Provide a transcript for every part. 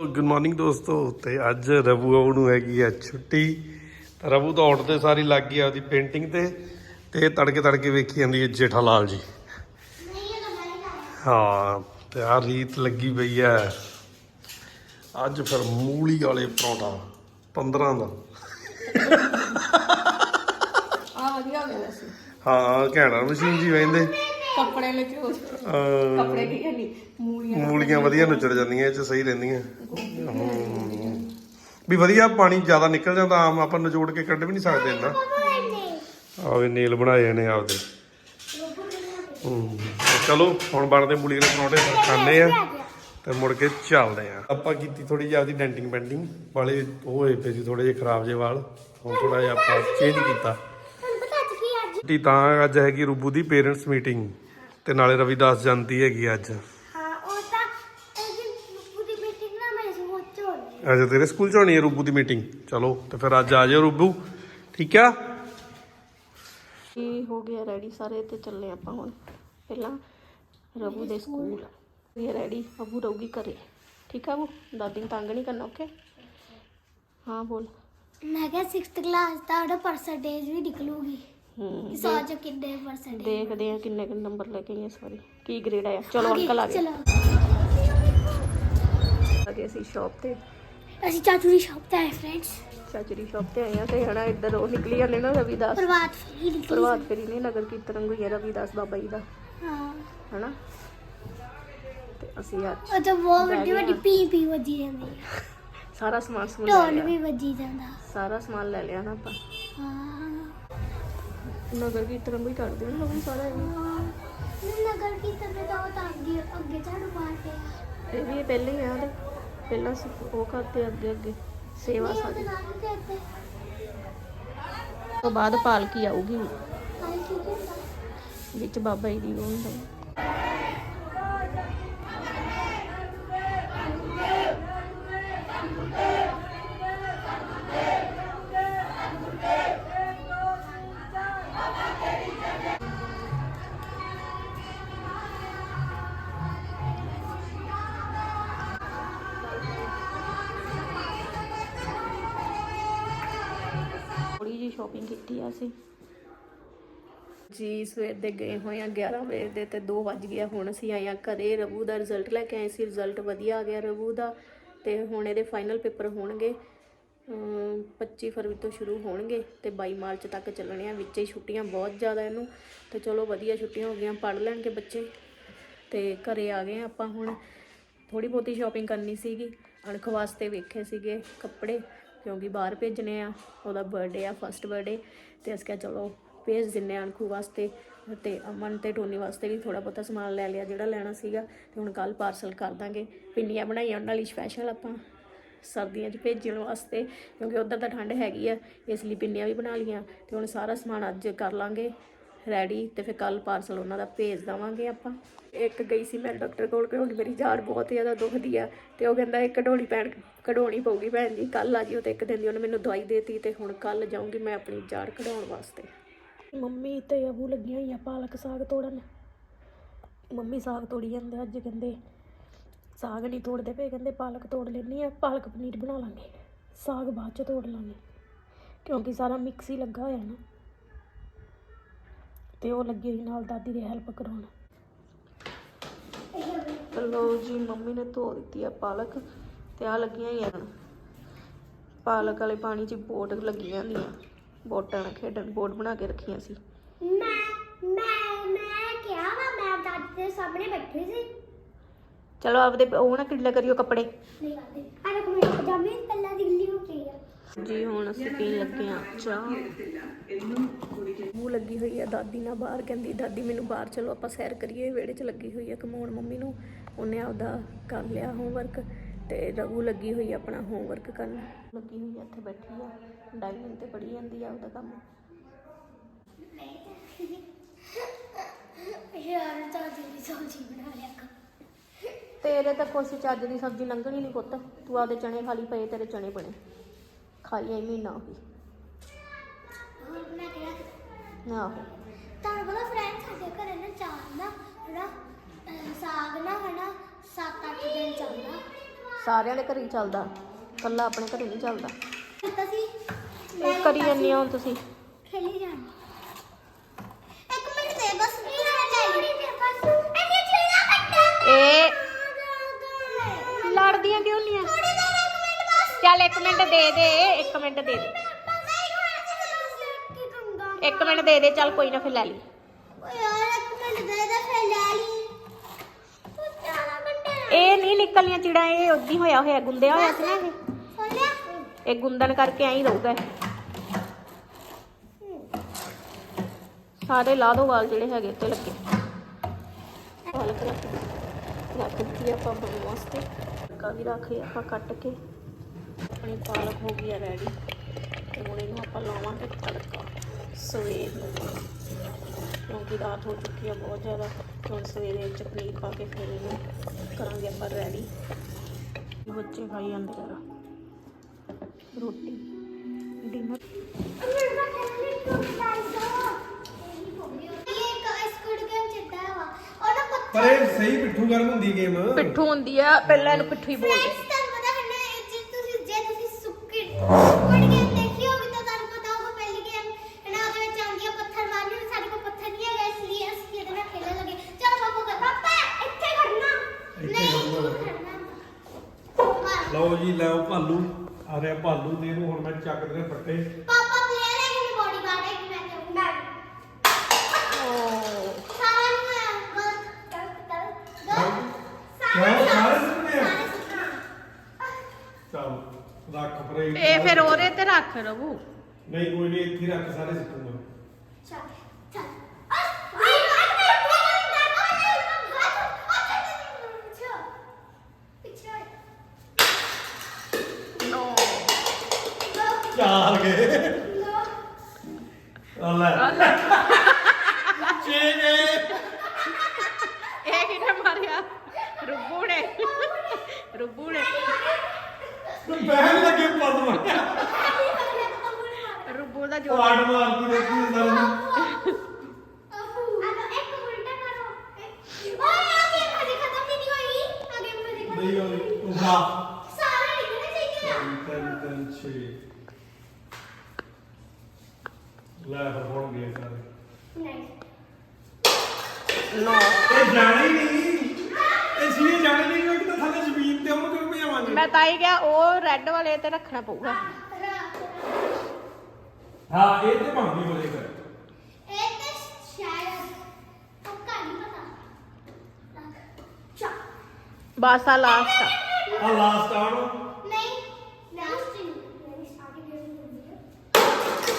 Good morning ਦੋਸਤੋ ਤੇ ਅੱਜ ਰਬੂ ਆਉ ਨੂੰ ਹੈਗੀ ਆ ਛੁੱਟੀ। ਤਾਂ ਰਬੂ ਤਾਂ ਉੱਠਦੇ ਸਾਰੀ ਲੱਗ ਗਈ ਆਪਦੀ ਪੇਂਟਿੰਗ ਤੇ ਤੇ ਤੜਕੇ ਤੜਕੇ ਵੇਖੀ ਜਾਂਦੀ ਹੈ ਜੇਠਾ ਲਾਲ ਜੀ। ਹਾਂ ਤੇ ਆ ਰੀਤ ਲੱਗੀ ਪਈ ਹੈ ਅੱਜ ਫਿਰ ਮੂਲੀ ਵਾਲੇ ਪਰੌਂਠਾ 15 ਦਾ। ਆ ਵਧੀਆ ਹੋ ਗਿਆ ਵੈਸੇ। ਹਾਂ ਘੈਂਟਾ ਮਸ਼ੀਨ ਜੀ ਵੇਂਦੇ ਕੱਪੜੇ ਵਿੱਚ ਉਹ ਕੱਪੜੇ ਕੀ ਨਹੀਂ ਮੂਲੀਆਂ ਮੂਲੀਆਂ ਵਧੀਆ ਨੁਚੜ ਜਾਂਦੀਆਂ ਇਹ ਚ ਸਹੀ ਰਹਿੰਦੀਆਂ। ਵੀ ਵਧੀਆ ਪਾਣੀ ਜ਼ਿਆਦਾ ਨਿਕਲ ਜਾਂਦਾ ਆਮ ਆਪਾਂ ਨਿਚੋੜ ਕੇ ਕੱਢ ਵੀ ਨਹੀਂ ਸਕਦੇ ਇੰਨਾ। ਆਵੇ ਨੀਲ ਬਣਾਏ ਨੇ ਆਪਦੇ। ਹਮ, ਚਲੋ ਹੁਣ ਬਣਦੇ ਮੂਲੀ ਦੇ ਪਰੌਂਠੇ ਖਾਣੇ ਆ ਤੇ ਮੁੜ ਕੇ ਚੱਲਦੇ ਆ। ਆਪਾਂ ਕੀਤੀ ਥੋੜੀ ਜਿਹੀ ਆਪਦੀ ਡੈਂਟਿੰਗ ਪੈਂਟਿੰਗ ਵਾਲੇ ਉਹ ਹੋਏ ਪਏ ਸੀ ਥੋੜੇ ਜਿਹੇ ਖਰਾਬ ਜਿਹੇ ਵਾਲ ਹੁਣ ਥੋੜਾ ਜਿਹਾ ਆਪਾਂ ਚੇਂਜ ਕੀਤਾ। ਟੀ ਤਾਂ ਅੱਜ ਹੈਗੀ ਰੂਬੂ ਦੀ ਪੇਰੈਂਟਸ ਮੀਟਿੰਗ ਤੇ ਨਾਲੇ ਰਵਿਦਾਸ ਜਯੰਤੀ ਹੈਗੀ ਅੱਜ। ਅੱਜ ਤੇਰੇ ਸਕੂਲ ਚ ਹੋਣੀ ਹੈ ਰੂਬੂ ਦੀ ਮੀਟਿੰਗ? ਚਲੋ ਤੇ ਫਿਰ ਅੱਜ ਆ ਜਾਓ ਰੂਬੂ। ਠੀਕ ਆ? ਹੋ ਗਿਆ ਰੈਡੀ ਸਾਰੇ ਤੇ ਚੱਲੇ ਆਪਾਂ ਹੁਣ? ਪਹਿਲਾਂ ਰਬੂ ਦੇ ਸਕੂਲ। ਇਹ ਰੈਡੀ ਅਬੂ ਰਹੂਗੀ ਘਰੇ। ਠੀਕ ਆ ਉਹ ਦਾਦੀ ਨੂੰ ਤੰਗ ਨਹੀਂ ਕਰਨਾ ਓਕੇ ਹਾਂ ਬੋਲ। ਮੈਂ ਕਿਹਾ 6th ਕਲਾਸ ਦਾ ਉਹਦਾ ਪਰਸੈਂਟੇਜ ਵੀ ਨਿਕਲੂਗੀ। ਹੂੰ ਸੌ ਚ ਕਿੰਨੇ ਪਰਸੈਂਟੇਜ ਦੇਖਦੇ ਆ ਕਿੰਨੇ ਕਿੰਨੇ ਨੰਬਰ ਲੈ ਕੇ ਆਈ ਇਸ ਵਾਰੀ। ਕੀ ਗ੍ਰੇਡ ਆਇਆ ਚਲੋ ਅੰਕਲ ਆ ਗਏ। ਚਲੋ। ਆ ਗਏ ਅਸੀਂ ਸ਼ਾਪ ਤੇ। ਅਸੀਂ ਚਾਚੂ ਦੀ ਸ਼ਾਪ ਤੇ ਆਏ ਫਰੈਂਡਸ ਚਾਚੀ ਦੀ ਸ਼ਾਪ ਤੇ ਆਏ ਆ ਤੇ ਹਣਾ ਇੱਧਰ ਉਹ ਨਿਕਲੀ ਜਾਂਦੇ ਨਾ ਰਵੀਦਾਸ। ਪ੍ਰਵਾਤ ਫਰੀ ਨਿਕਲੀ ਪ੍ਰਭਾਤ ਫੇਰੀ ਨੇ ਨਗਰ ਕੀਰਤਨ ਹੋਈ ਹੈ ਰਵੀਦਾਸ ਬਾਬਾ ਜੀ ਦਾ। ਹਾਂ। ਹਨਾ? ਤੇ ਅਸੀਂ ਅੱਜ ਉਹ ਤਾਂ ਬਹੁਤ ਵੱਡੀ ਵੱਡੀ ਪੀ ਪੀ ਵੱਜੀ ਜਾਂਦੀ ਹੈ ਸਾਰਾ ਸਮਾਨ ਸਮੂਨ ਲੈ ਢੋਲ ਲਿਆ। ਵੀ ਵੱਜੀ ਜਾਂਦਾ। ਸਾਰਾ ਸਮਾਨ ਲੈ ਲਿਆ ਨਾ ਆਪਾਂ। ਹਾਂ। ਨਗਰ ਕੀਰਤਨ ਵੀ ਕਰਦੇ ਨੇ ਲੋਕ ਸਾਰਾ ਇਹ। ਨਗਰ ਕੀਰਤਨ ਦੇ ਤਾਂ ਉਹ ਅੱਗੇ ਅੱਗੇ ਝਾੜੂ ਮਾਰਦੇ ਆ। ਇਹ ਵੀ ਪਹਿਲੇ ਹੀ ਆ ਉਹਦੇ ਪਹਿਲਾਂ ਉਹ ਕਰਦੇ ਅੱਗੇ ਅੱਗੇ। ਸੇਵਾ ਕਰਦੇ। ਤੋਂ ਬਾਅਦ ਪਾਲਕੀ ਆਊਗੀ। ਵਿੱਚ ਬਾਬਾ ਜੀ ਦੀ ਉਹ ਹੁੰਦਾ। ਸ਼ੋਪਿੰਗ ਕੀਤੀ ਆ ਅਸੀਂ। ਜੀ, ਸਵੇਰ ਦੇ ਗਏ ਹੋਏ ਆ 11 ਵਜੇ ਦੇ ਤੇ 2 ਵੱਜ ਗਿਆ ਹੁਣ ਅਸੀਂ ਆਏ ਆ ਘਰੇ ਰਬੂ ਦਾ ਰਿਜ਼ਲਟ ਲੈ ਕੇ ਆਏ ਸੀ। ਰਿਜ਼ਲਟ ਵਧੀਆ ਆ ਗਿਆ ਰਬੂ ਦਾ ਤੇ ਹੁਣ ਇਹਦੇ ਫਾਈਨਲ ਪੇਪਰ ਹੋਣਗੇ। ਅਮ 25 ਫਰਵਰੀ ਤੋਂ ਸ਼ੁਰੂ ਹੋਣਗੇ ਤੇ 22 ਮਾਰਚ ਤੱਕ ਚੱਲਣੇ ਆ। ਵਿੱਚ ਹੀ ਛੁੱਟੀਆਂ ਬਹੁਤ ਜ਼ਿਆਦਾ ਇਹਨੂੰ। ਤੇ ਚਲੋ ਵਧੀਆ ਛੁੱਟੀਆਂ ਹੋ ਗਈਆਂ, ਪੜ੍ਹ ਲੈਣਗੇ ਬੱਚੇ। ਤੇ ਘਰੇ ਆ ਗਏ ਆਪਾਂ ਹੁਣ। ਥੋੜੀ ਬਹੁਤੀ ਸ਼ਾਪਿੰਗ ਕਰਨੀ ਸੀਗੀ। ਅਣਖ ਵਾਸਤੇ ਵੇਖੇ ਸੀਗੇ ਕੱਪੜੇ। ਕਿਉਂਕਿ ਬਾਹਰ ਭੇਜਣੇ ਆ, ਉਹਦਾ ਬਰਥਡੇ ਆ ਫਸਟ ਬਰਥਡੇ ਤੇ ਅਸੀਂ ਕਿਹਾ ਚਲੋ ਭੇਜ ਦਿੰਨੇ ਆ ਅਣਖੂ ਵਾਸਤੇ ਤੇ ਅਮਨ ਤੇ ਟੋਨੀ ਵਾਸਤੇ ਵੀ ਥੋੜਾ ਬਹੁਤਾ ਸਮਾਨ ਲੈ ਲਿਆ ਜਿਹੜਾ ਲੈਣਾ ਸੀਗਾ ਤੇ ਹੁਣ ਕੱਲ ਪਾਰਸਲ ਕਰ ਦਾਂਗੇ। ਪਿੰਨੀਆਂ ਬਣਾਈਆਂ ਉਹਨਾਂ ਲਈ ਸਪੈਸ਼ਲ ਆਪਾਂ ਸਰਦੀਆਂ 'ਚ ਭੇਜਣ ਵਾਸਤੇ, ਕਿਉਂਕਿ ਉਧਰ ਤਾਂ ਠੰਡ ਹੈਗੀ ਆ, ਇਸ ਲਈ ਪਿੰਨੀਆਂ ਵੀ ਬਣਾ ਲਈਆਂ। ਤੇ ਹੁਣ ਸਾਰਾ ਸਮਾਨ ਅੱਜ ਕਰ ਲਾਂਗੇ। ਰੈਡੀ ਤੇ ਫਿਰ ਕੱਲ ਪਾਰਸਲ ਉਹਨਾਂ ਦਾ ਭੇਜ ਦਵਾਂਗੇ ਆਪਾਂ। ਇੱਕ ਗਈ ਸੀ ਮੈਂ ਡਾਕਟਰ ਕੋਲ ਕਿਉਂਕਿ ਮੇਰੀ ਜਾੜ ਬਹੁਤ ਜ਼ਿਆਦਾ ਦੁਖਦੀ ਆ ਤੇ ਉਹ ਕਹਿੰਦਾ ਇਹ ਕਢਾਉਣੀ ਪੈਣ ਕਢਾਉਣੀ ਪਊਗੀ ਭੈਣ ਜੀ ਕੱਲ ਆ ਜਿਓ ਤੇ ਇੱਕ ਦਿਨ ਦੀ ਉਹਨੇ ਮੈਨੂੰ ਦਵਾਈ ਦੇਤੀ ਤੇ ਹੁਣ ਕੱਲ ਜਾਊਂਗੀ ਮੈਂ ਆਪਣੀ ਜਾੜ ਕਢਾਉਣ ਵਾਸਤੇ। ਮੰਮੀ ਤੇ ਅਬੂ ਲੱਗੀਆਂ ਹੋਈਆਂ ਪਾਲਕ ਸਾਗ ਤੋੜਨ। ਮੰਮੀ ਸਾਗ ਤੋੜੀ ਜਾਂਦੇ ਅੱਜ ਕਹਿੰਦੇ ਸਾਗ ਨਹੀਂ ਤੋੜਦੇ ਪਏ, ਕਹਿੰਦੇ ਪਾਲਕ ਤੋੜ ਲੈਣੀ ਆ, ਪਾਲਕ ਪਨੀਰ ਬਣਾ ਲਾਂਗੇ, ਸਾਗ ਬਾਅਦ ਚ ਤੋੜ ਲਾਂਗੇ। ਕਿਉਂਕਿ ਸਾਰਾ ਮਿਕਸ ਹੀ ਲੱਗਾ ਹੋਇਆ ਨਾ। ਤੇ ਉਹ ਲੱਗੀ ਹੋਈ ਨਾਲ ਦਾਦੀ ਦੀ ਹੈਲਪ ਕਰਾਉਣ। ਲੋ ਜੀ ਮੰਮੀ ਨੇ ਧੋ ਦਿੱਤੀ ਆ ਪਾਲਕ ਤੇ ਆ ਲੱਗੀਆਂ ਹੀ ਆ ਪਾਲਕ ਵਾਲੇ ਪਾਣੀ 'ਚ ਬੋਟ ਲੱਗੀਆਂ ਹੁੰਦੀਆਂ। ਬੋਟਾਂ ਨਾਲ ਖੇਡਣ ਬੋਟ ਬਣਾ ਕੇ ਰੱਖੀਆਂ ਸੀ। ਮੈਂ ਮੈਂ ਮੈਂ ਕਿਹਾ ਵਾ ਮੈਂ ਦਾਦੀ ਦੇ ਸਾਹਮਣੇ ਬੈਠੀ ਸੀ। ਚਲੋ ਆਪਦੇ ਉਹ ਨਾ ਕਿੱਲਾ ਕਰਿਓ ਕੱਪੜੇ। ਨਹੀਂ ਕਰਦੇ ਆ ਦੇਖੋ ਮੇਰੇ ਪਜਾਮੇ ਪਹਿਲਾਂ ਜੀ ਹੁਣ ਅਸੀਂ ਪੀਣ ਲੱਗੇ ਆ ਚਾਹ। ਮੂੰਹ ਲੱਗੀ ਹੋਈ ਆ ਦਾਦੀ ਨਾਲ ਬਾਹਰ ਕਹਿੰਦੀ ਦਾਦੀ ਮੈਨੂੰ ਬਾਹਰ ਚਲੋ ਆਪਾਂ ਸੈਰ ਕਰੀਏ। ਵਿਹੜੇ 'ਚ ਲੱਗੀ ਹੋਈ ਆ ਕਮਾਉਣ ਮੰਮੀ ਨੂੰ। ਉਹਨੇ ਆਪਦਾ ਕਰ ਲਿਆ ਹੋਮਵਰਕ ਤੇ ਰਘੂ ਲੱਗੀ ਹੋਈ ਆਪਣਾ ਹੋਮਵਰਕ ਕਰਨ। ਲੱਗੀ ਹੋਈ ਆ ਇੱਥੇ ਬੈਠੀ ਆ। ਡਾਈਨਿੰਗ ਤੇ ਪੜੀ ਜਾਂਦੀ ਆ ਉਹਦਾ ਕੰਮ। ਯਾਰ ਦਾਦੀ ਦੀ ਸਬਜ਼ੀ ਬਣਾ ਲਿਆ ਕਰ। ਤੇਰੇ ਤਾਂ ਕੁਛ ਚੱਜ ਦੀ ਸਬਜ਼ੀ ਲੰਘਣੀ ਨਹੀਂ ਪੁੱਤ। ਤੂੰ ਆਪਦੇ ਚਣੇ ਖਾਲੀ ਪਏ ਤੇਰੇ ਚਣੇ ਬਣੇ। ਖਾਈ ਆਈ ਮਹੀਨਾ ਹੋ ਹੋਰ ਬਣਾ ਕੇ ਰੱਖ ਗਿਆ ਆਹੋ। ਤੁਹਾਨੂੰ ਪਤਾ ਫਰੈਂਡ ਸਾਡੇ ਘਰੇ ਨਾ ਚਾਰ ਨਾ ਹਨਾ ਅਹ ਸਾਗ ਨਾ ਹਨਾ 7-8 ਦਿਨ ਚੱਲਦਾ। ਸਾਰਿਆਂ ਦੇ ਘਰੇ ਹੀ ਚੱਲਦਾ। ਕੱਲਾ ਆਪਣੇ ਘਰੇ ਨਹੀਂ ਚੱਲਦਾ। ਕੀਤਾ ਸੀ ਇਹ ਕਰੀ ਜਾਂਦੀ ਹੁਣ ਤੁਸੀਂ। ਖੇਲੀ ਜਾਣੀ ਚੱਲ ਇੱਕ ਮਿੰਟ ਦੇ ਦੇ, ਇੱਕ ਮਿੰਟ ਦੇ ਦੇ। ਇੱਕ ਮਿੰਟ ਦੇ ਦੇ, ਚੱਲ ਕੋਈ ਨਾ ਫਿਰ ਲੈ ਲਈ। ਓਏ ਯਾਰ ਇੱਕ ਮਿੰਟ ਦੇ ਦੇ ਫਿਰ ਲੈ ਲਈ ਇਹ ਨਹੀਂ ਨਿਕਲੀਆਂ ਚਿੜਾਂ, ਇਹ ਉਦੀ ਹੋਇਆ ਹੋਇਆ, ਗੁੰਦਿਆ ਹੋਇਆ ਸੀ ਨਾ ਇਹ। ਇਹ ਗੁੰਦਣ ਕਰਕੇ ਐਂ ਰਹੂਗਾ ਸਾਰੇ ਲਾ ਦੋ ਵਾਲ ਜਿਹੜੇ ਹੈਗੇ ਤੇ ਲੱਗੇ। ਪਾਲਕ ਰੱਖ ਰੱਖ ਦਿੱਤੀ ਆਪਾਂ ਬਣਾਉਣ ਵਾਸਤੇ ਕਾ ਰੱਖ ਲਿਆ ਆਪਾਂ ਕੱਟ ਕੇ। ਆਪਣੀ ਪਾਲਕ ਹੋ ਗਈ ਆ ਰੈਡੀ ਤੇ ਹੁਣ ਇਹਨੂੰ ਆਪਾਂ ਲਾਵਾਂਗੇ ਤੜਕਾ ਸਵੇਰ ਨੂੰ। ਕਿਉਂਕਿ ਰਾਤ ਹੋ ਚੁੱਕੀ ਆ ਬਹੁਤ ਜ਼ਿਆਦਾ ਹੁਣ ਸਵੇਰੇ ਇਹ 'ਚ ਪਨੀਰ ਪਾ ਕੇ ਫਿਰ ਇਹਨੂੰ ਕਰਾਂਗੇ ਆਪਾਂ ਰੈਡੀ ਬੱਚੇ ਖਾਈ ਜਾਂਦੇ ਜਰਾ ਰੋਟੀ। ਡਿਨਰ ਪਰ ਇਹ ਸਹੀ ਪਿੱਠੂ ਗਰਮ ਹੁੰਦੀ ਗੇਮ ਪਿੱਠੂ ਹੁੰਦੀ ਆ ਪਹਿਲਾਂ ਇਹਨੂੰ ਪਿੱਠੂ ਹੀ ਬੋਲਦੇ। ਲਓ ਜੀ ਲਓ ਭਾਲੂ। ਆ ਰਿਹਾ ਭਾਲੂ ਨੇ ਇਹਨੂੰ ਹੁਣ ਮੈਂ ਚੱਕ ਦੇ ਫੱਟੇ। ਪਾਪਾ ਪਲੇਅਰ ਹੈ ਕਿ ਬੋਡੀ ਗਾਰਡ ਹੈ ਕਿ ਮੈਂ ਮੈਂ ਨੂੰ ਸਾਰੇ ਸੁਣਨੇ ਆ? ਚੱਲ ਰੱਖ ਪਰੇ ਇਹ ਫਿਰ ਉਹਦੇ ਤੇ ਰੱਖ ਰਵੂ। ਨਹੀਂ ਕੋਈ ਨਹੀਂ ਇੱਥੇ ਰੱਖ ਸਾਰੇ ਸਿੱਟੂਗਾ। ਚੱਲ ਚੱਲ ਆਈ ਆਈ ਪਿੱਛੇ ਨੋ ਚਾਰ ਗਏ ਲੋ ਆ ਲੈ ਛੇ ਗਏ ਇਹ ਕਿਹਨੇ ਮਾਰਿਆ ਰੁੱਬੂ ਨੇ ਰੁੱਬੂ ਨੇ ਬਹਿਣ ਲੱਗੇ ਪਦ ਮਾਰਿਆ ਰੁੱਬੂ ਦਾ ਉਹ ਜੋਰ ਆਟ ਮਾਰਦੀ ਦੇਖੀ ਸਾਰੇ ਨੂੰ ਨਹੀਂ ਹੋਈ ਤੂੰ ਖਾ ਤਿੰਨ ਤਿੰਨ ਛੇ। ਲੈ ਫਿਰ ਹੁਣ ਗਏ ਸਾਰੇ ਨੋ ਇਹ ਜਾਣੀ ਨਹੀਂ। ਇਹ ਸੀ ਜਾਣੀ ਨਹੀਂ ਕਿ ਕਿਤੇ ਥੱਲੇ ਜ਼ਮੀਨ ਤੇ ਉਹਨੂੰ ਕਿਉਂ ਭਜਾਵਾਂਗੇ? ਮੈਂ ਤਾਂ ਹੀ ਗਿਆ ਉਹ ਰੈੱਡ ਵਾਲੇ ਤੇ ਰੱਖਣਾ ਪਊਗਾ। ਹਾਂ ਇਹ ਤੇ ਭਾਂਦੀ ਹੋਲੇ ਕਰ ਬਸ ਆ ਲਾਸਟ ਆ। ਆ ਲਾਸਟ ਆਣ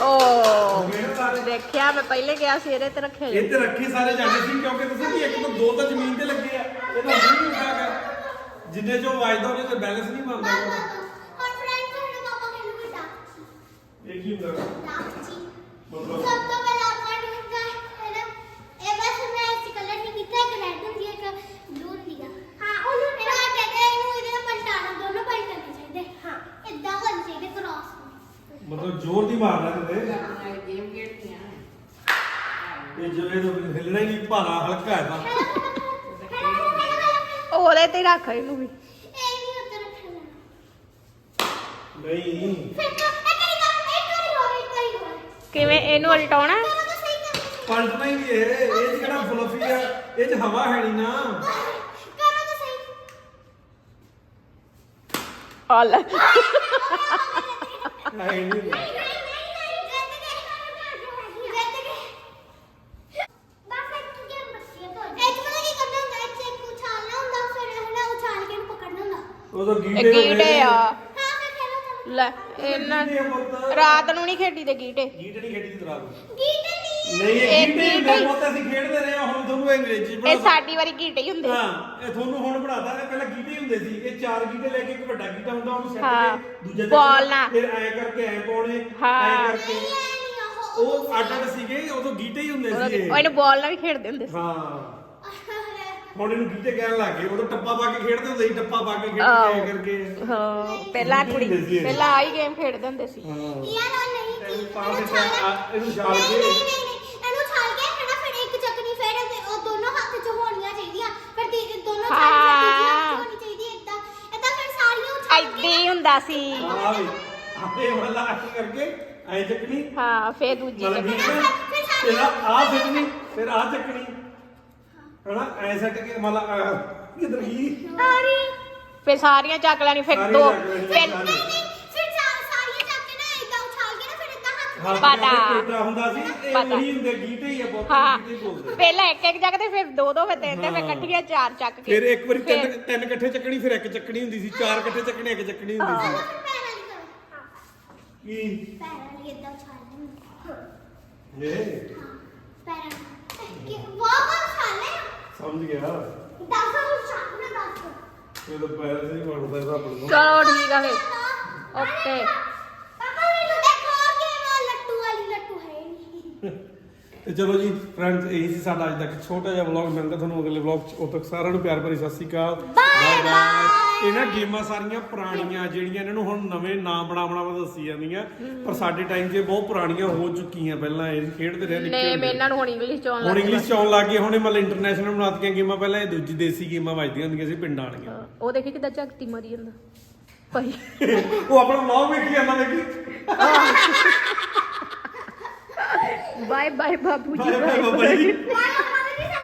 ਓ ਮੇਰੇ ਸਾਰੇ? ਦੇਖਿਆ ਮੈਂ ਪਹਿਲੇ ਗਿਆ ਸੀ ਇਹਦੇ ਤੇ ਰੱਖਿਆ ਇਹ ਤੇ ਰੱਖੇ ਸਾਰੇ ਜਾਣੇ ਸੀ ਕਿਉਂਕਿ ਤੁਸੀਂ ਵੀ ਇੱਕ ਤੋਂ ਦੋ ਤਾਂ ਜ਼ਮੀਨ ਤੇ ਲੱਗੇ ਆ। ਇਹ ਤਾਂ ਨਹੀਂ ਹੁੰਦਾ ਕਰ ਜਿੰਨੇ ਚੋਂ ਵਾਜਦਾ ਉਹਨੇ ਤੇ ਬੈਲੈਂਸ ਨਹੀਂ ਬਣਦਾ। ਹੈਗਾ। ਇਹ ਕੀ ਹੁੰਦਾ? ਮਤਲਬ ਸਭ ਤੋਂ ਪਹਿਲਾਂ ਆਪਾਂ ਨੇ ਹੁੰਦਾ ਹੈ ਨਾ ਇਹ ਬਸ ਮੈਂ ਇਸ ਕਲਰ ਨਹੀਂ ਕੀਤਾ ਇੱਕ ਰੈਡ ਹੁੰਦੀ ਹੈ ਇੱਕ ਬਲੂ ਹੁੰਦੀ ਆ ਹਾਂ ਉਹਨੂੰ ਫਿਰ ਆ ਕਹਿੰਦੇ ਇਹਨੂੰ ਇਹਦੇ ਨਾਲ ਪਲਟਾਣਾ ਦੋਨੋਂ ਪਲਟਣੇ ਚਾਹੀਦੇ ਹਾਂ ਇਦਾਂ ਹੋਣਾ ਚਾਹੀਦੇ ਕ੍ਰਾਸ ਮਤਲਬ ਜ਼ੋਰ ਦੀ ਮਾਰਨਾ ਤੇ ਇਹ ਜੋ ਇਹ ਤਾਂ ਹਿੱਲਣਾ ਹੀ ਨਹੀਂ ਭਾਰਾ ਹਲਕਾ ਹੈ ਤਾਂ। ਉਹਦੇ ਤੇ ਰੱਖ ਇਹਨੂੰ ਵੀ। ਨਹੀਂ। ਕਿਵੇਂ ਇਹਨੂੰ ਉਲਟਾਉਣਾ? ਪਲਟਣਾ ਹੀ ਨਹੀਂ ਇਹ। ਇਹ 'ਚ ਕਿਹੜਾ ਫਲਫੀ ਆ? ਇਹ ਚ ਹਵਾ ਹੈ ਨਹੀਂ ਨਾ। ਕਰੋ ਤਾਂ ਸਹੀ ਆ ਲੈ। ਹੈ ਨਹੀਂ ਇਹ ਗੀਟੇ। ਆ ਲੈ ਇਹਨਾਂ ਗੀਟੇ ਪੁੱਤ। ਰਾਤ ਨੂੰ ਨਹੀਂ ਖੇਡੀ ਤੇ ਗੀਟੇ ਗੀਟੇ ਨਹੀਂ ਖੇਡੀ ਦੀ ਰਾਤ ਨੂੰ ਗੀਟੇ ਨਹੀਂ ਨਹੀਂ ਇਹ ਇਹ ਗੀਟੇ ਗੀਟੇ ਹੁੰਦੇ ਪੁੱਤ ਅਸੀਂ ਖੇਡਦੇ ਰਹੇ ਹਾਂ, ਹੁਣ ਤੁਹਾਨੂੰ ਅੰਗਰੇਜ਼ੀ ਇਹ ਬਣਾ ਸਾਡੀ ਵਾਰੀ ਗੀਟੇ ਹੀ ਹੁੰਦੇ ਹਾਂ ਇਹ ਤੁਹਾਨੂੰ ਹੁਣ ਬਣਾਤਾ ਇਹ ਪਹਿਲਾਂ ਗੀਟੇ ਹੁੰਦੇ ਸੀ ਇਹ ਚਾਰ ਗੀਟੇ ਲੈ ਕੇ ਇੱਕ ਵੱਡਾ ਗੀਟਾ ਹੁੰਦਾ ਉਹਨੂੰ ਸੈੱਟ ਹਾਂ। ਕੇ ਦੂਜਾ ਬਾਲ ਨਾਲ। ਫਿਰ ਐ ਕਰਕੇ ਐ ਪਾਉਣੇ ਐ ਹਾਂ। ਕਰਕੇ ਨਹੀਂ ਉਹ ਉਹ ਅੱਡ ਅੱਡ ਸੀਗੇ ਉਦੋਂ ਗੀਟੇ ਹੀ ਹੁੰਦੇ ਉਹਦਾ- ਸੀ ਇਹ। ਉਹ ਇਹਨੂੰ ਬਾਲ ਨਾਲ ਵੀ ਖੇਡਦੇ ਹੁੰਦੇ ਸੀ ਹਾਂ ਹੁਣ ਇਹਨੂੰ ਗੀਟੇ ਕਹਿਣ ਲੱਗ ਗਏ ਉਦੋਂ ਟੱਪਾ ਪਾ ਕੇ ਖੇਡਦੇ ਹੁੰਦੇ ਸੀ ਟੱਪਾ ਪਾ ਕੇ ਖੇਡਦੇ ਆਹੋ। ਐ ਕਰਕੇ ਹਾਂ ਪਹਿਲਾਂ ਕੁੜੀ ਹੁੰਦੇ ਸੀ ਇਹ। ਪਹਿਲਾਂ ਆਹੀ ਗੇਮ ਖੇਡਦੇ ਹੁੰਦੇ ਸੀ ਹਾਂ ਯਾਰ ਉਹ ਨਹੀਂ ਇਹਨੂੰ ਪਾ ਕੇ ਇਹਨੂੰ ਛਾਲ- ਆ- ਇਹਨੂੰ ਛਾਲ ਨਹੀਂ, ਕੇ- ਨਹੀਂ ਨਹੀਂ ਨਹੀਂ ਇਹਨੂੰ ਛਾਲ ਕੇ ਹਨਾ ਫਿਰ ਇੱਕ ਚੱਕਣੀ ਫਿਰ ਇਹਦੇ ਉਹ ਦੋਨੋਂ ਹੱਥ 'ਚ ਹੋਣੀਆਂ ਚਾਹੀਦੀਆਂ ਫਿਰ ਤੀ- ਦੋਨੋਂ ਛਾਲ ਫਿਰ ਤੀਜੀ ਹੱਥ 'ਚ ਹਾਂ। ਹੋਣੀ ਹੁੰਦਾ ਸੀ ਆ ਵੀ ਆਪੇ ਵਾਲਾ ਕਰਕੇ ਐ ਚੱਕਣੀ ਹਾਂ ਫੇਰ ਦੂਜੀ ਮਤਲਬ ਚੱਕਣੀ। ਠੀਕ ਹੈ ਫਿਰ ਆ ਚੱਕਣੀ ਫਿਰ ਆ ਚੱਕਣੀ ਹਨਾ ਐ ਸੱਟ ਕੇ ਮਤਲਬ ਕਿਧਰ ਗਈ ਸਾਰੀ ਫੇਰ ਸਾਰੀਆਂ ਚੱਕ ਲੈਣੀ ਫਿਰ ਸਾਰੀਆਂ ਦੋ ਚੱਕ ਲੈਣੀਆਂ, ਫਿਰ ਸਾਰੀਆਂ। ਨਹੀਂ ਨਹੀਂ ਫਿਰ ਸਾ- ਸਾਰੀਆਂ ਚੱਕ ਕੇ ਨਾ ਇਦਾਂ ਉਛਾਲ ਕੇ ਨਾ ਫਿਰ ਇਦਾਂ ਹੱਥ ਹਾਂ ਪਤਾ। ਕਿੱਦਾਂ ਹੁੰਦਾ ਸੀ ਇਹ ਪਤਾ। ਉਹੀ ਹੁੰਦੇ ਗੀਟੇ ਹੀ ਆ ਬਹੁਤ ਹਾਂ। ਗੀਟੇ ਹੀ ਬੋਲਦੇ। ਪਹਿਲਾਂ ਇੱਕ ਇੱਕ ਚੱਕਦੇ ਫਿਰ ਦੋ ਦੋ ਫਿਰ ਤਿੰਨ ਤੇ ਫਿਰ। ਇਕੱਠੀਆਂ ਚਾਰ ਚੱਕ ਕੇ। ਫਿਰ ਇੱਕ ਵਾਰੀ ਤਿੰਨ ਤਿੰਨ ਇਕੱਠੇ ਚੱਕਣੀ ਫਿਰ ਇੱਕ ਚੱਕਣੀ ਹੁੰਦੀ ਸੀ ਚਾਰ ਇਕੱਠੇ ਚੱਕਣੇ ਇੱਕ ਚੱਕਣੀ ਹੁੰਦੀ ਸੀ। ਕੀ? ਇਹ? ਹਾਂ ਪੈਰਾਂ ਕਿ ਵਾਹ ਵਾਹ ਉਛਾਲੇ ਸਮਝ ਗਿਆ। ਇਹ ਤਾਂ ਪੈਰ ਸੇ ਹੀ ਬਣਦਾ ਇਹਦਾ ਆਪਣਾ ਚਲੋ ਠੀਕ ਆ ਫਿਰ। ਓਕੇ ਪਾਪਾ ਮੈਨੂੰ ਦੇਖੋ ਕਿ ਮੈਂ ਲੱਟੂ ਵਾਲੀ ਲੱਟੂ ਹੈ ਨਹੀਂ ਤੇ ਚਲੋ ਜੀ ਫਰੈਂਡਸ ਇਹ ਸੀ ਸਾਡਾ ਅੱਜ ਦਾ ਇੱਕ ਛੋਟਾ ਜਿਹਾ ਵਲੌਗ ਮਿਲਦਾ ਤੁਹਾਨੂੰ ਅਗਲੇ ਵਲੌਗ ਚ ਉਦੋਂ ਤੱਕ ਸਾਰਿਆਂ ਨੂੰ ਪਿਆਰ ਭਰੀ ਸਤਿ ਸ਼੍ਰੀ ਅਕਾਲ। ਬਾਏ ਬਾਏ ਇਹਨਾਂ ਗੇਮਾਂ ਸਾਰੀਆਂ ਪੁਰਾਣੀਆਂ ਜਿਹੜੀਆਂ ਇਹਨਾਂ ਨੂੰ ਹੁਣ ਨਵੇਂ ਨਾਮ ਬਣਾ ਬਣਾ ਦੱਸੀ ਜਾਂਦੀਆਂ ਪਰ ਸਾਡੇ ਟਾਈਮ 'ਚ ਇਹ ਬਹੁਤ ਪੁਰਾਣੀਆਂ ਹੋ ਚੁੱਕੀਆਂ ਪਹਿਲਾਂ ਇਹ ਖੇਡਦੇ ਰਹੇ ਨਿੱਕੇ ਨੇ ਹੁੰਦੇ। ਇਹਨਾਂ ਨੂੰ ਹੁਣ ਇੰਗਲਿਸ਼ ਚ ਆਉਣ ਹੁਣ ਲੱਗ ਇੰਗਲਿਸ਼ ਚ ਆਉਣ ਲੱਗ ਗਏ ਹੁਣ ਇਹ ਮਤਲਬ ਇੰਟਰਨੈਸ਼ਨਲ ਬਣਾਤੀਆਂ ਗੇਮਾਂ ਪਹਿਲਾਂ ਇਹ ਦੂਜੀ ਦੇਸੀ ਗੇਮਾਂ ਵੱਜਦੀਆਂ ਹੁੰਦੀਆਂ ਸੀ ਪਿੰਡਾਂ ਵਾਲੀਆਂ। ਉਹ ਦੇਖੀ ਕਿਦਾਂ ਝਗਤੀ ਮਾਰੀ ਜਾਂਦਾ। ਭਾਈ। ਉਹ ਆਪਣਾ ਵਲੌਗ ਵੇਖੀ ਜਾਂਦਾ ਵੇਖੀ ਬਾਏ ਬਾਏ ਬਾਬੂ ਜੀ ਬਾਏ ਬਾਬਾ ਜੀ